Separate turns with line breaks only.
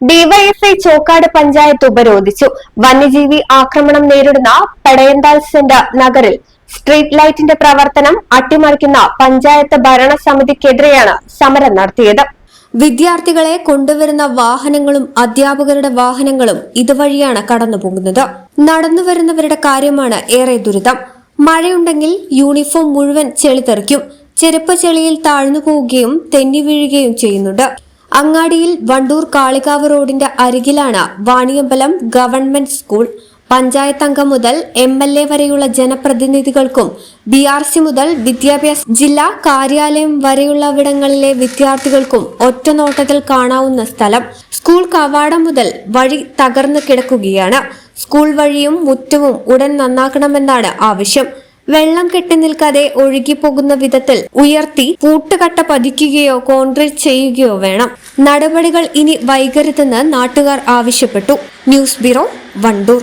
DYFI Chokkad panchayat ഉപരോധിച്ചു. വന്യജീവി ആക്രമണം നേരിടുന്ന പടയന്താൽ സെന്റർ നഗറിൽ സ്ട്രീറ്റ് ലൈറ്റിന്റെ പ്രവർത്തനം അട്ടിമറിക്കുന്ന പഞ്ചായത്ത് ഭരണസമിതിക്കെതിരെയാണ് സമരം നടത്തിയത്.
വിദ്യാർത്ഥികളെ കൊണ്ടുവരുന്ന വാഹനങ്ങളും അധ്യാപകരുടെ വാഹനങ്ങളും ഇതുവഴിയാണ് കടന്നുപോകുന്നത്. നടന്നുവരുന്നവരുടെ കാര്യമാണ് ഏറെ ദുരിതം. മഴയുണ്ടെങ്കിൽ യൂണിഫോം മുഴുവൻ ചെളി തെറിക്കും ചെളിയിൽ താഴ്ന്നു പോവുകയും തെന്നി വീഴുകയും ചെയ്യുന്നുണ്ട്. അങ്ങാടിയിൽ വണ്ടൂർ കാളികാവ് റോഡിന്റെ അരികിലാണ് വാണിയമ്പലം ഗവൺമെന്റ് സ്കൂൾ. പഞ്ചായത്ത് അംഗം മുതൽ എം എൽ എ വരെയുള്ള ജനപ്രതിനിധികൾക്കും ബി ആർ സി മുതൽ വിദ്യാഭ്യാസ ജില്ലാ കാര്യാലയം വരെയുള്ളവിടങ്ങളിലെ വിദ്യാർത്ഥികൾക്കും ഒറ്റ നോട്ടത്തിൽ കാണാവുന്ന സ്ഥലം സ്കൂൾ കവാടം മുതൽ വഴി തകർന്നു കിടക്കുകയാണ്. സ്കൂൾ വഴിയും മുറ്റവും ഉടൻ നന്നാക്കണമെന്നാണ് ആവശ്യം. വെള്ളം കെട്ടി നിൽക്കാതെ ഒഴുകിപ്പോകുന്ന വിധത്തിൽ ഉയർത്തി പൂട്ടുകട്ട പതിക്കുകയോ കോൺക്രീറ്റ് ചെയ്യുകയോ വേണം. നടപടികൾ ഇനി വൈകരുതെന്ന് നാട്ടുകാർ ആവശ്യപ്പെട്ടു. News bureau Wandoor.